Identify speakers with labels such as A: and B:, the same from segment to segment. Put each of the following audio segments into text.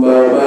A: বাবা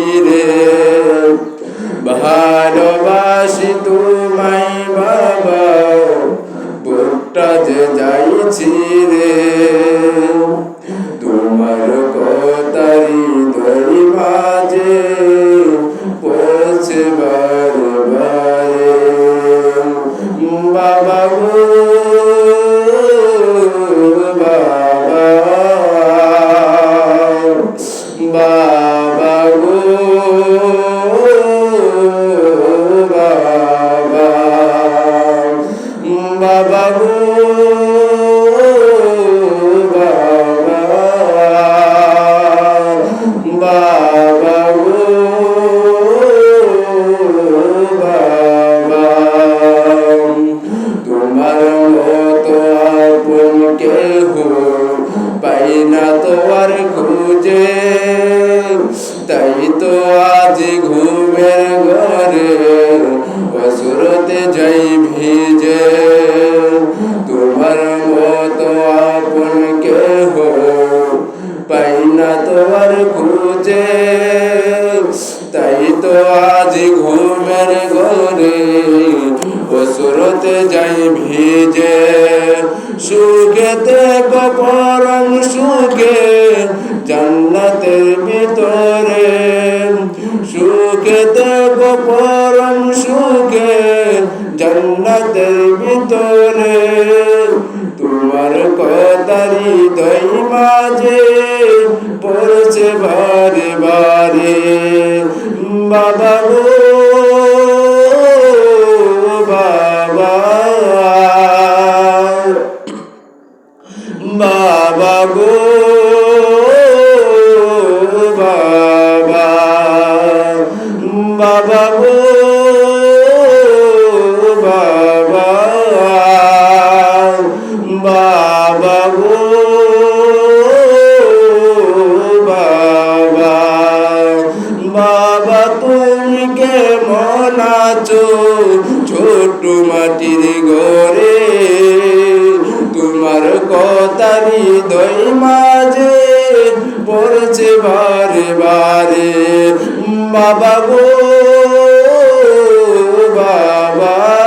A: যতবার ঘুম জান্নাতে গোপর সুখে জান্নাতের ভিতরে সুখেতে গোপর সুখে জান্নাতের ভিতরে। তোমার কদারি দই তারি দই মাঝে পড়ছে বারে বারে। বাবা গো বাবা